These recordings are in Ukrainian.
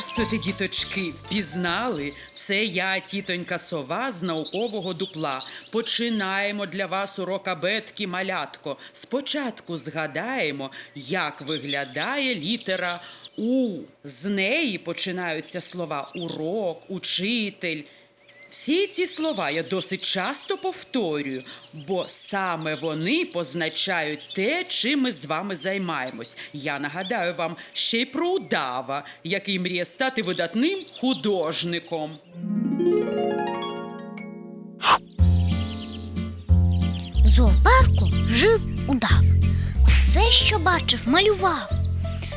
знаєте, діточки, впізнали? Це я, тітонька сова з наукового дупла. Починаємо для вас урок абетки малятко. Спочатку згадаємо, як виглядає літера У. З неї починаються слова урок, учитель. Всі ці слова я досить часто повторюю, бо саме вони позначають те, чим ми з вами займаємось. Я нагадаю вам ще й про удава, який мріє стати видатним художником. В зоопарку жив удав. Все, що бачив, малював.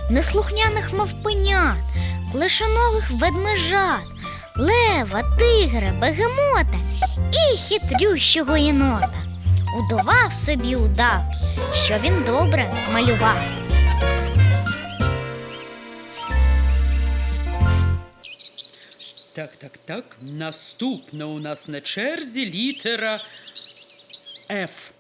Неслухняних мавпенят, клишоногих ведмежат, лева, тигра, бегемота і хитрющого єнота. Удавав собі удав, що він добре малював. Так, так, так. Наступна у нас на черзі літера Ф.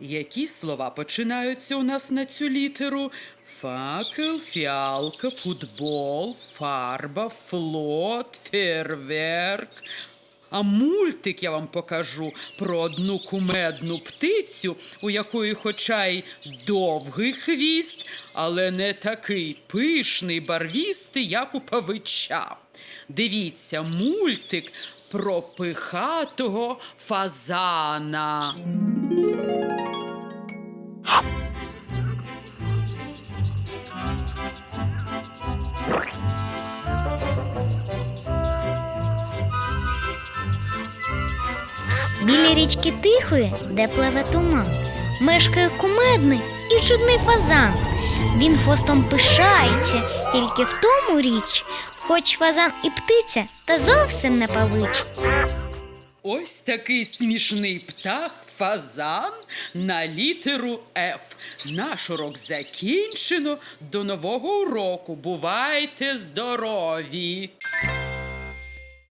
Які слова починаються у нас на цю літеру? Факел, фіалка, футбол, фарба, флот, фейерверк. А мультик я вам покажу про одну кумедну птицю, у якої хоча й довгий хвіст, але не такий пишний барвістий, як у павича. Дивіться, мультик про пихатого фазана. Біля річки Тихої, де пливе туман, мешкає кумедний і чудний фазан. Він хвостом пишається, тільки в тому річ, хоч фазан і птиця, та зовсім не павич. Ось такий смішний птах фазан на літеру Ф. Наш урок закінчено. До нового уроку. Бувайте здорові!